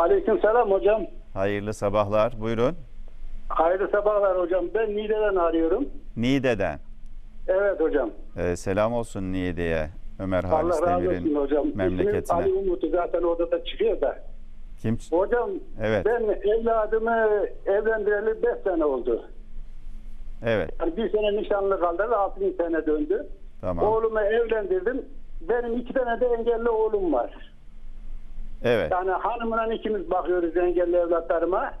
Aleyküm selam hocam. Hayırlı sabahlar. Buyurun. Hayırlı sabahlar hocam. Ben Niğde'den arıyorum. Niğde'den. Evet hocam. Ee, selam olsun Niğde'ye. Ömer Halis Demir'in hocam. İsmim memleketine. Ali Umut'u zaten orada da çıkıyor da. Kim? Hocam Evet. ben evladımı evlendireli 5 sene oldu. Evet. Yani bir sene nişanlı kaldı 6 sene döndü. Tamam. Oğlumu evlendirdim. Benim iki tane de engelli oğlum var. Evet. Yani hanımla ikimiz bakıyoruz engelli evlatlarıma.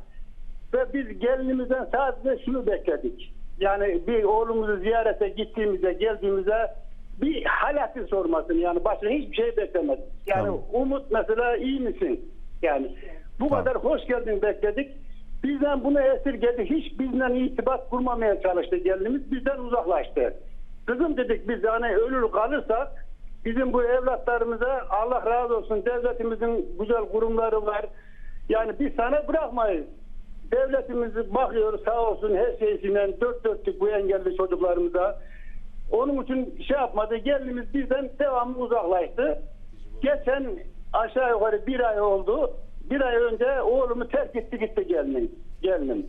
Ve biz gelinimizden sadece şunu bekledik. Yani bir oğlumuzu ziyarete gittiğimizde geldiğimizde bir halati sormasını yani başka hiçbir şey beklemedik. Yani Tamam. Umut mesela iyi misin? Yani bu Tamam. kadar hoş geldin bekledik. Bizden bunu esirgedi. Hiç bizden irtibat kurmamaya çalıştı gelinimiz. Bizden uzaklaştı. Kızım dedik biz hani ölür kalırsak bizim bu evlatlarımıza Allah razı olsun devletimizin güzel kurumları var. Yani biz sana bırakmayız. Devletimiz bakıyor sağ olsun her şeysinden dört dörtlük bu engelli çocuklarımıza. Onun için şey yapmadı. Gelinimiz bizden devamlı uzaklaştı. Geçen aşağı yukarı bir ay oldu. Bir ay önce oğlumu terk etti gitti gelinim. gelinim.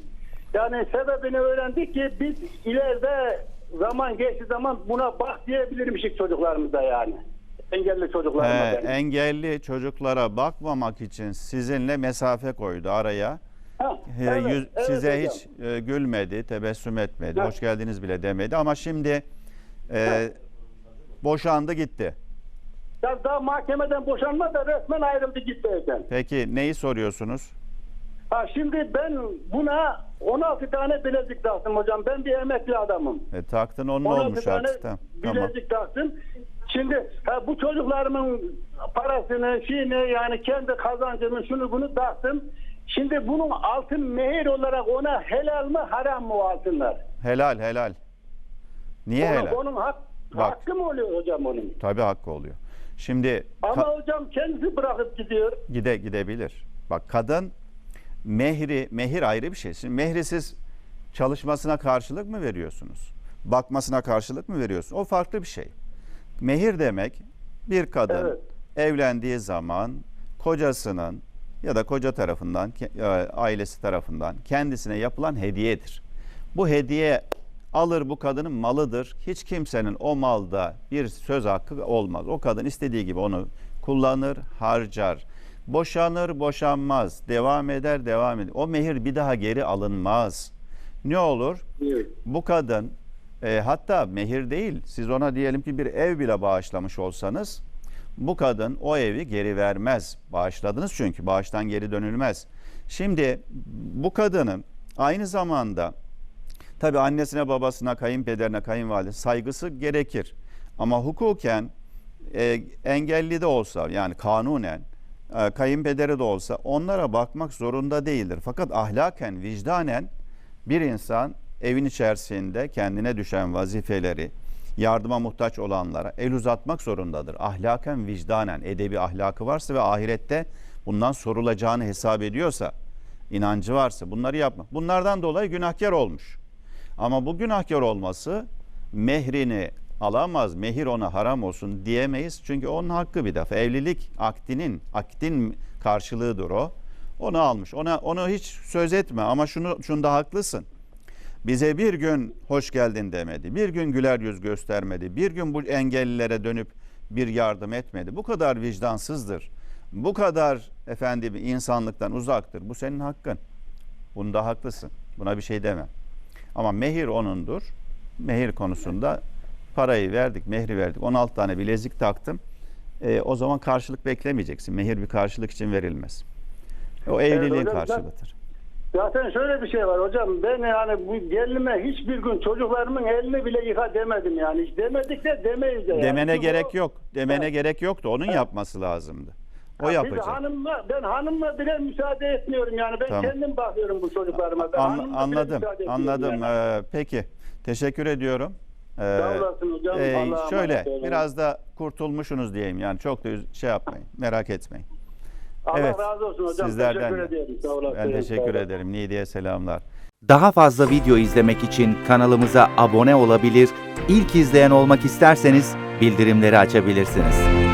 Yani sebebini öğrendik ki biz ileride zaman geçti zaman buna bak diyebilirmişik çocuklarımıza yani. Engelli çocuklarıma. Benim. engelli çocuklara bakmamak için sizinle mesafe koydu araya. Ha, evet, yüz- evet size hocam. hiç e, gülmedi, tebessüm etmedi, Ha. hoş geldiniz bile demedi ama şimdi e, boşandı gitti. Ya daha mahkemeden boşanma da resmen ayrıldı gitti evden. Peki neyi soruyorsunuz? Ha şimdi ben buna 16 tane bilezik taktım hocam. Ben bir emekli adamım. E, taktın onun 16 olmuş tane artık. Tamam. bilezik taktım. Şimdi ha, bu çocuklarımın parasını, şeyini yani kendi kazancımı şunu bunu taktım. Şimdi bunun altın mehir olarak ona helal mı haram mı o altınlar? Helal helal. Niye Onun, helal? onun hak, Bak. hakkı mı oluyor hocam onun? Tabii hakkı oluyor. Şimdi Ama hocam kendisi bırakıp gidiyor. gide gidebilir. Bak kadın mehri mehir ayrı bir şey. Şimdi mehri siz çalışmasına karşılık mı veriyorsunuz? Bakmasına karşılık mı veriyorsunuz? O farklı bir şey. Mehir demek bir kadın Evet. evlendiği zaman kocasının ya da koca tarafından e, ailesi tarafından kendisine yapılan hediyedir. Bu hediye alır bu kadının malıdır. Hiç kimsenin o malda bir söz hakkı olmaz. O kadın istediği gibi onu kullanır, harcar. Boşanır, boşanmaz. Devam eder, devam eder. O mehir bir daha geri alınmaz. Ne olur? Evet. Bu kadın e, hatta mehir değil siz ona diyelim ki bir ev bile bağışlamış olsanız bu kadın o evi geri vermez. Bağışladınız çünkü bağıştan geri dönülmez. Şimdi bu kadının aynı zamanda tabi annesine babasına kayınpederine kayınvalide saygısı gerekir. Ama hukuken e, engelli de olsa yani kanunen kayınpederi de olsa onlara bakmak zorunda değildir. Fakat ahlaken, vicdanen bir insan evin içerisinde kendine düşen vazifeleri, yardıma muhtaç olanlara el uzatmak zorundadır. Ahlaken, vicdanen, edebi ahlakı varsa ve ahirette bundan sorulacağını hesap ediyorsa, inancı varsa bunları yapmak. Bunlardan dolayı günahkar olmuş. Ama bu günahkar olması mehrini alamaz, mehir ona haram olsun diyemeyiz. Çünkü onun hakkı bir defa. Evlilik akdinin, akdin karşılığıdır o. Onu almış. Ona onu hiç söz etme ama şunu şunda haklısın. Bize bir gün hoş geldin demedi. Bir gün güler yüz göstermedi. Bir gün bu engellilere dönüp bir yardım etmedi. Bu kadar vicdansızdır. Bu kadar efendim insanlıktan uzaktır. Bu senin hakkın. Bunda haklısın. Buna bir şey demem. Ama mehir onundur. Mehir konusunda parayı verdik, mehri verdik. 16 tane bilezik taktım. E, o zaman karşılık beklemeyeceksin. Mehir bir karşılık için verilmez. O evliliğin hocam, karşılığıdır. Zaten şöyle bir şey var hocam. Ben yani bu gelinime hiçbir gün çocuklarımın elini bile yıka demedim yani. Hiç demedik de demeyiz de. yani. Demene Çünkü gerek o- yok. Demene Ha. gerek yoktu. Onun Ha. yapması lazımdı. O biz yapacak. hanımla, ben hanımla bile müsaade etmiyorum yani. Ben Tamam. kendim bakıyorum bu çocuklarıma. Ben An- anladım. Anladım. yani. Ee, peki. Teşekkür ediyorum. Ee, Sağ olasın hocam. e, Allah'a şöyle emanet biraz da kurtulmuşsunuz diyeyim. Yani çok da şey yapmayın. Merak etmeyin. Allah evet. razı olsun hocam. Sizlerden Teşekkür de. ederim. Sağ olasın. Ben teşekkür ederim. Niğde'ye selamlar. Daha fazla video izlemek için kanalımıza abone olabilir, ilk izleyen olmak isterseniz bildirimleri açabilirsiniz.